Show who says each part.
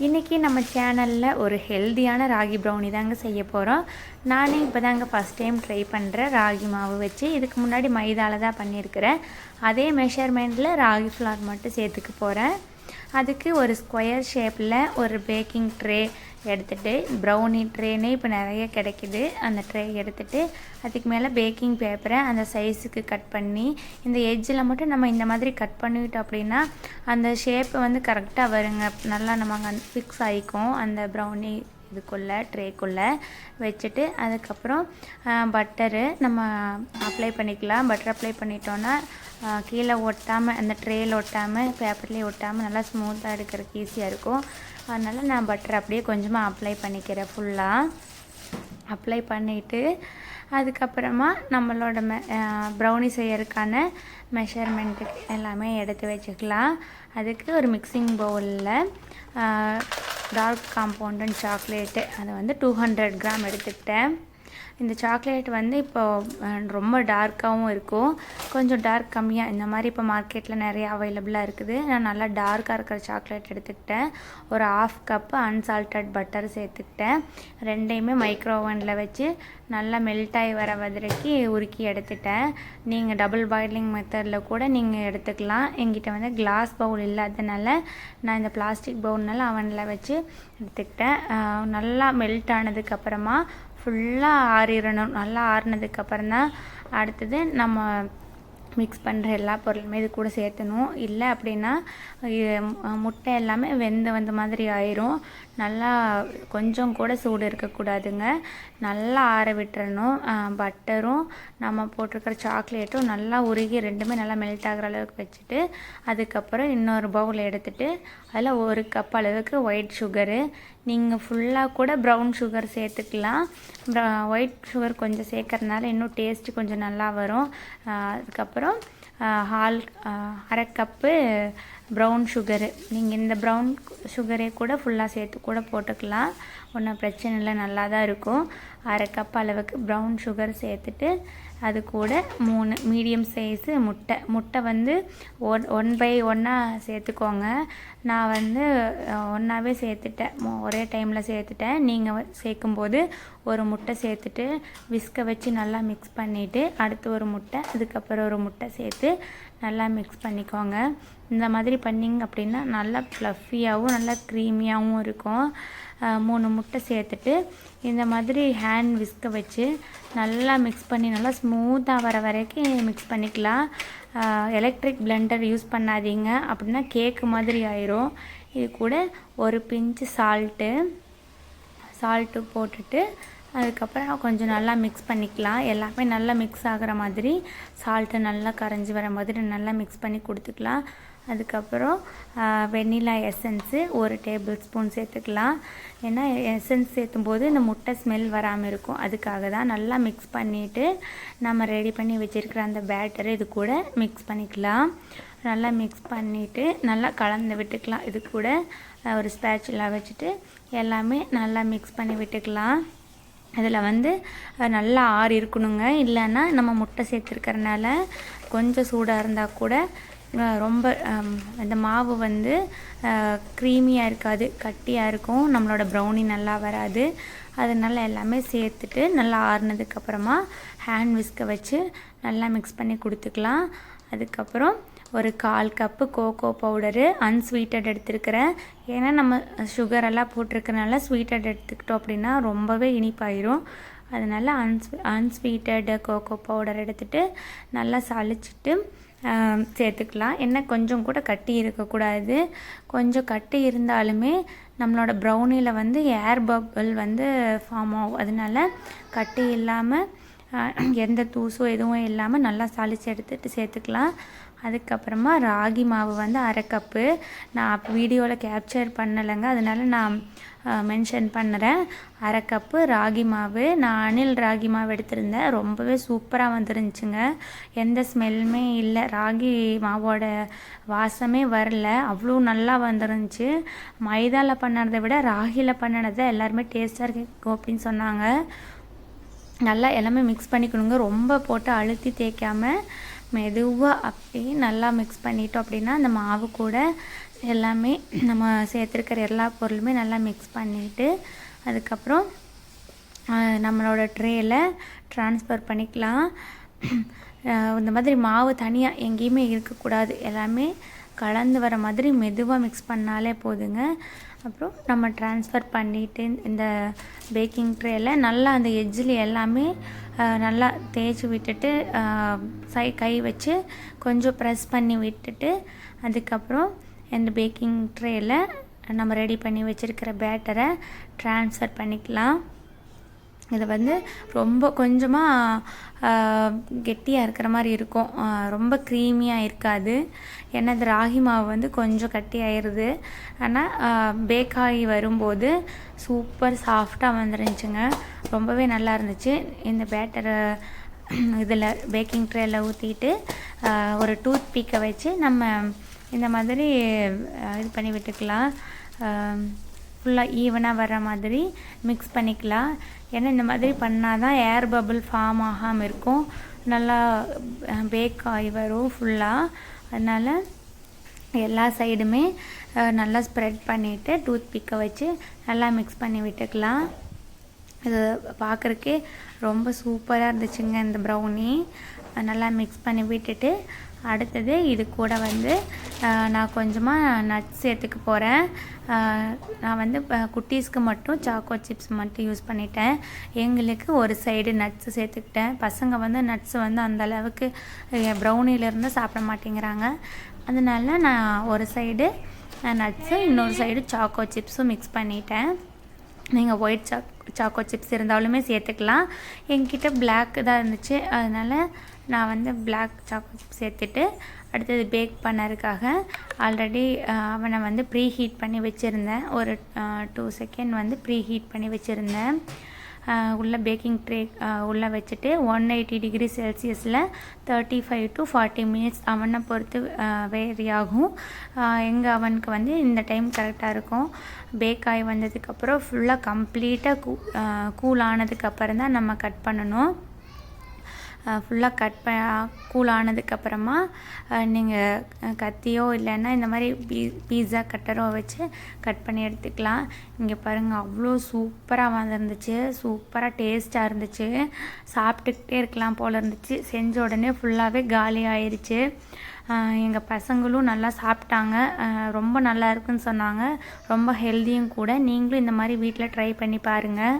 Speaker 1: இன்றைக்கி நம்ம சேனலில் ஒரு ஹெல்த்தியான ராகி ப்ரௌனி தாங்க செய்ய போகிறோம் நானே இப்போ தாங்க ஃபஸ்ட் டைம் ட்ரை பண்ணுறேன் ராகி மாவு வச்சு இதுக்கு முன்னாடி மைதாவில் தான் பண்ணியிருக்கிறேன். அதே மெஷர்மெண்ட்டில் ராகி ஃப்ளார் மட்டும் சேர்த்துக்க போகிறேன் அதுக்கு ஒரு ஸ்கொயர் ஷேப்பில் ஒரு பேக்கிங் ட்ரே எடுத்துகிட்டு ப்ரௌனி ட்ரேனே இப்போ நிறைய கிடைக்குது. அந்த ட்ரே எடுத்துகிட்டு அதுக்கு மேலே பேக்கிங் பேப்பரை அந்த சைஸுக்கு கட் பண்ணி இந்த எஜ்ஜில் மட்டும் நம்ம இந்த மாதிரி கட் பண்ணிவிட்டோம் அப்படின்னா அந்த ஷேப்பு வந்து கரெக்டாக வருங்க. நல்லா நம்ம அங்கே ஃபிக்ஸ் ஆகிக்கும் அந்த ப்ரௌனி இதுக்குள்ளே ட்ரேக்குள்ளே வச்சுட்டு அதுக்கப்புறம் பட்டரு நம்ம அப்ளை பண்ணிக்கலாம். பட்டர் அப்ளை பண்ணிட்டோன்னா கீழே ஒட்டாமல் அந்த ட்ரேயில் ஒட்டாமல் பேப்பர்லேயே ஒட்டாமல் நல்லா ஸ்மூத்தாக எடுக்கிறதுக்கு ஈஸியாக இருக்கும். அதனால் நான் பட்டர் அப்படியே கொஞ்சமாக அப்ளை பண்ணிக்கிறேன் ஃபுல்லாக அப்ளை பண்ணிவிட்டு அதுக்கப்புறமா நம்மளோட மெ ப்ரௌனி செய்யறதுக்கான மெஷர்மெண்ட்டு எல்லாமே எடுத்து வச்சுக்கலாம். அதுக்கு ஒரு மிக்சிங் பவுலில் டார்க் காம்பவுண்டன் சாக்லேட்டு அதை வந்து டூ ஹண்ட்ரட் கிராம் எடுத்துக்கிட்டேன். இந்த சாக்லேட் வந்து இப்போ ரொம்ப டார்க்காகவும் இருக்கும். கொஞ்சம் டார்க் கம்மியாக இந்த மாதிரி இப்போ மார்க்கெட்டில் நிறைய அவைலபிளாக இருக்குது. நான் நல்லா டார்க்காக இருக்கிற சாக்லேட் எடுத்துக்கிட்டேன். ஒரு ஆஃப் கப்பு அன்சால்டட் பட்டர் சேர்த்துக்கிட்டேன். ரெண்டையுமே மைக்ரோ ஓவனில் வச்சு நல்லா மெல்ட் ஆகி வர வதற்கு உருக்கி எடுத்துட்டேன். நீங்கள் டபுள் பாய்லிங் மெத்தடில் கூட நீங்கள் எடுத்துக்கலாம். எங்கிட்ட வந்து கிளாஸ் பவுல் இல்லாதனால நான் இந்த பிளாஸ்டிக் பவுல்னால அவனில் வச்சு எடுத்துக்கிட்டேன். நல்லா மெல்ட் ஆனதுக்கப்புறமா ஃபுல்லாக ஆறிடணும். நல்லா ஆறினதுக்கப்புறம் தான் அடுத்தது நம்ம மிக்ஸ் பண்ணுற எல்லா பொருளுமே இது கூட சேர்த்தணும். இல்லை அப்படின்னா முட்டை எல்லாமே வெந்து வந்த மாதிரி ஆயிரும். நல்லா கொஞ்சம் கூட சூடு இருக்கக்கூடாதுங்க. நல்லா ஆற விட்டுறணும். பட்டரும் நம்ம போட்டிருக்கிற சாக்லேட்டும் நல்லா உருகி ரெண்டுமே நல்லா மெல்ட் ஆகிற அளவுக்கு வச்சுட்டு அதுக்கப்புறம் இன்னொரு பவுல் எடுத்துட்டு அதில் ஒரு கப் அளவுக்கு ஒயிட் சுகரு நீங்கள் ஃபுல்லாக கூட ப்ரௌன் சுகர் சேர்த்துக்கலாம். ஒயிட் சுகர் கொஞ்சம் சேர்க்கறதுனால இன்னும் டேஸ்ட்டு கொஞ்சம் நல்லா வரும். அதுக்கப்புறம் அதுக்கப்புறம் ஹால் அரை கப்பு ப்ரௌன் சுகரு நீங்கள் இந்த ப்ரௌன் சுகரே கூட ஃபுல்லாக சேர்த்து கூட போட்டுக்கலாம். ஒன்றும் பிரச்சனை இல்லை நல்லா தான் இருக்கும். அரை கப் அளவுக்கு ப்ரௌன் சுகர் சேர்த்துட்டு அது கூட மூணு மீடியம் சைஸு முட்டை. முட்டை வந்து ஒன் ஒன் பை ஒன்னாக சேர்த்துக்கோங்க. நான் வந்து ஒன்றாவே சேர்த்துட்டேன். ஒரே டைமில் சேர்த்துட்டேன். நீங்கள் சேர்க்கும்போது ஒரு முட்டை சேர்த்துட்டு விஸ்கை வச்சு நல்லா மிக்ஸ் பண்ணிவிட்டு அடுத்து ஒரு முட்டை அதுக்கப்புறம் ஒரு முட்டை சேர்த்து நல்லா மிக்ஸ் பண்ணிக்கோங்க. இந்த மாதிரி பண்ணிங்க அப்படின்னா நல்லா ஃப்ளஃபியாகவும் நல்லா க்ரீமியாகவும் இருக்கும். மூணு முட்டை சேர்த்துட்டு இந்த மாதிரி ஹேண்ட் விஸ்க வச்சு நல்லா மிக்ஸ் பண்ணி நல்லா ஸ்மூத்தாக வர வரைக்கும் மிக்ஸ் பண்ணிக்கலாம். எலக்ட்ரிக் பிளெண்டர் யூஸ் பண்ணாதீங்க. அப்படின்னா கேக்கு மாதிரி ஆயிரும். இது கூட ஒரு பிஞ்சு சால்ட்டு சால்ட்டு போட்டுட்டு அதுக்கப்புறம் கொஞ்சம் நல்லா மிக்ஸ் பண்ணிக்கலாம். எல்லாமே நல்லா மிக்ஸ் ஆகிற மாதிரி சால்ட்டு நல்லா கரைஞ்சி வர மாதிரி நல்லா மிக்ஸ் பண்ணி கொடுத்துக்கலாம். அதுக்கப்புறம் வெண்ணிலா எசன்ஸு ஒரு டேபிள் ஸ்பூன் சேர்த்துக்கலாம். ஏன்னா எசன்ஸ் சேர்த்தும் போது இந்த முட்டை ஸ்மெல் வராமல் இருக்கும். அதுக்காக தான் நல்லா மிக்ஸ் பண்ணிவிட்டு நம்ம ரெடி பண்ணி வச்சுருக்கிற அந்த பேட்டர் இது கூட மிக்ஸ் பண்ணிக்கலாம். நல்லா மிக்ஸ் பண்ணிவிட்டு நல்லா கலந்து விட்டுக்கலாம். இது கூட ஒரு ஸ்பேச்சுலாம் வச்சுட்டு எல்லாமே நல்லா மிக்ஸ் பண்ணி விட்டுக்கலாம். அதில் வந்து நல்லா ஆறு இருக்கணுங்க. இல்லைன்னா நம்ம முட்டை சேர்த்துருக்கறனால கொஞ்சம் சூடாக இருந்தால் கூட ரொம்ப அந்த மாவு வந்து க்ரீமியாக இருக்காது கட்டியாக இருக்கும். நம்மளோட ப்ரௌனி நல்லா வராது. அதனால எல்லாமே சேர்த்துட்டு நல்லா ஆறுனதுக்கப்புறமா ஹேண்ட் விஸ்கை வச்சு நல்லா மிக்ஸ் பண்ணி கொடுத்துக்கலாம். அதுக்கப்புறம் ஒரு கால் கப்பு கோகோ பவுடரு அன்ஸ்வீட்டட் எடுத்துருக்கிறேன். ஏன்னா நம்ம சுகர் எல்லாம் போட்டிருக்கனால ஸ்வீட்டட் எடுத்துக்கிட்டோம் அப்படின்னா ரொம்பவே இனிப்பாயிரும். அதனால் அன்ஸ்வீ அன்ஸ்வீட்டட் கோகோ பவுடர் எடுத்துட்டு நல்லா சளிச்சிட்டு சேர்த்துக்கலாம். என்ன கொஞ்சம் கூட கட்டி இருக்கக்கூடாது. கொஞ்சம் கட்டி இருந்தாலுமே நம்மளோட ப்ரௌனியில் வந்து ஏர் பபிள் வந்து ஃபார்ம் ஆகும். அதனால கட்டி இல்லாமல் எந்த தூசும் எதுவும் இல்லாமல் நல்லா சளிச்சு எடுத்துகிட்டு சேர்த்துக்கலாம். அதுக்கப்புறமா ராகி மாவு வந்து அரை கப்பு. நான் வீடியோவில் கேப்சர் பண்ணலைங்க. அதனால நான் மென்ஷன் பண்ணுறேன் அரை கப்பு ராகி மாவு. நான் அணில் ராகி மாவு எடுத்திருந்தேன். ரொம்பவே சூப்பராக வந்துருந்துச்சுங்க. எந்த ஸ்மெல்லுமே இல்லை. ராகி மாவோட வாசமே வரல. அவ்வளோ நல்லா வந்துருந்துச்சு. மைதாவில் பண்ணதை விட ராகியில் பண்ணினதை எல்லாருமே டேஸ்ட்டாக இருக்கும் அப்படின்னு சொன்னாங்க. நல்லா எல்லாமே மிக்ஸ் பண்ணிக்கணுங்க. ரொம்ப போட்டு அழுத்தி தேய்க்காம மெதுவாக அப்படியே நல்லா மிக்ஸ் பண்ணிட்டோம் அப்படின்னா அந்த மாவு கூட எல்லாமே நம்ம சேர்த்துருக்கிற எல்லா பொருளுமே நல்லா மிக்ஸ் பண்ணிவிட்டு அதுக்கப்புறம் நம்மளோட ட்ரேயில் ட்ரான்ஸ்ஃபர் பண்ணிக்கலாம். இந்த மாதிரி மாவு தனியாக எங்கேயுமே இருக்கக்கூடாது. எல்லாமே கலந்து வர மாதிரி மெதுவாக மிக்ஸ் பண்ணாலே போதுங்க. அப்புறம் நம்ம ட்ரான்ஸ்ஃபர் பண்ணிவிட்டு இந்த பேக்கிங் ட்ரேயில் நல்லா அந்த எஜ்ஜில் எல்லாமே நல்லா தேய்ச்சி விட்டுட்டு சை கை வச்சு கொஞ்சம் ப்ரெஸ் பண்ணி விட்டுட்டு அதுக்கப்புறம் இந்த பேக்கிங் ட்ரேயில் நம்ம ரெடி பண்ணி வச்சுருக்கிற பேட்டரை ட்ரான்ஸ்ஃபர் பண்ணிக்கலாம். இது வந்து ரொம்ப கொஞ்சமாக கெட்டியாக இருக்கிற மாதிரி இருக்கும். ரொம்ப க்ரீமியாக இருக்காது. ஏன்னா இது ராகி மாவு வந்து கொஞ்சம் கட்டி ஆயிடுது ஆனால் பேக்காகி வரும்போது சூப்பர் சாஃப்டாக வந்துருந்துச்சுங்க. ரொம்பவே நல்லா இருந்துச்சு. இந்த பேட்டரை இதில் பேக்கிங் ட்ரேயில் ஊற்றிட்டு ஒரு டூத் பீக்கை வச்சு நம்ம இந்த மாதிரி இது பண்ணி விட்டுக்கலாம். ஃபுல்லாக ஈவனாக வர மாதிரி மிக்ஸ் பண்ணிக்கலாம். ஏன்னா இந்த மாதிரி பண்ணால் தான் ஏர் பபுள் ஃபார்ம் ஆகாமல் இருக்கும். நல்லா பேக் ஆகி வரும் ஃபுல்லாக அதனால் எல்லா சைடுமே நல்லா ஸ்ப்ரெட் பண்ணிவிட்டு டூத் பிக்கை வச்சு நல்லா மிக்ஸ் பண்ணி விட்டுக்கலாம். இது பார்க்குறக்கே ரொம்ப சூப்பராக இருந்துச்சுங்க இந்த ப்ரௌனி நல்லா மிக்ஸ் பண்ணி விட்டுட்டு அடுத்தது இது கூட வந்து நான் கொஞ்சமாக நட்ஸ் சேர்த்துக்க போகிறேன் நான் வந்து குட்டீஸ்க்கு மட்டும் சாக்கோ சிப்ஸ் மட்டும் யூஸ் பண்ணிட்டேன். எங்களுக்கு ஒரு சைடு நட்ஸ் சேர்த்துக்கிட்டேன். பசங்க வந்து நட்ஸ் வந்து அந்தளவுக்கு ப்ரௌனிலேருந்து சாப்பிட மாட்டேங்கிறாங்க. அதனால நான் ஒரு சைடு நட்ஸு இன்னொரு சைடு சாக்கோ சிப்ஸும் மிக்ஸ் பண்ணிட்டேன். நீங்கள் ஒயிட் சாக் சாக்கோ சிப்ஸ் இருந்தாலுமே சேர்த்துக்கலாம். என்கிட்ட பிளாக் தான் இருந்துச்சு. அதனால் நான் வந்து பிளாக் சாக்கோ சிப்ஸ் சேர்த்துட்டு அடுத்தது பேக் பண்ணறதுக்காக ஆல்ரெடி அவனை வந்து ப்ரீ ஹீட் பண்ணி வச்சுருந்தேன். ஒரு டூ செகண்ட் வந்து ப்ரீ ஹீட் பண்ணி வச்சுருந்தேன். உள்ள பேக்கிங் ட்ரே உள்ளே வச்சுட்டு ஒன் எயிட்டி டிகிரி செல்சியஸில் thirty five to forty minutes அவனை பொறுத்து வேரி ஆகும். எங்கள் அவனுக்கு வந்து இந்த டைம் கரெக்டாக இருக்கும். பேக் ஆகி வந்ததுக்கப்புறம் ஃபுல்லாக கம்ப்ளீட்டாக கூ கூல் ஆனதுக்கப்புறம் தான் நம்ம கட் பண்ணணும். ஃபுல்லாக கட் ப கூல் ஆனதுக்கப்புறமா நீங்கள் கத்தியோ இல்லைன்னா இந்த மாதிரி பீ பீஸா கட்டரோ வச்சு கட் பண்ணி எடுத்துக்கலாம். இங்கே பாருங்கள் அவ்வளோ சூப்பராக வந்துருந்துச்சு சூப்பராக டேஸ்ட்டாக இருந்துச்சு. சாப்பிட்டுக்கிட்டே இருக்கலாம் போல் இருந்துச்சு. செஞ்ச உடனே ஃபுல்லாகவே காலி ஆயிடுச்சு எங்கள் பசங்களும் நல்லா சாப்பிட்டாங்க. ரொம்ப நல்லா இருக்குன்னு சொன்னாங்க. ரொம்ப ஹெல்த்தியும் கூட. நீங்களும் இந்த மாதிரி வீட்டில் ட்ரை பண்ணி பாருங்கள்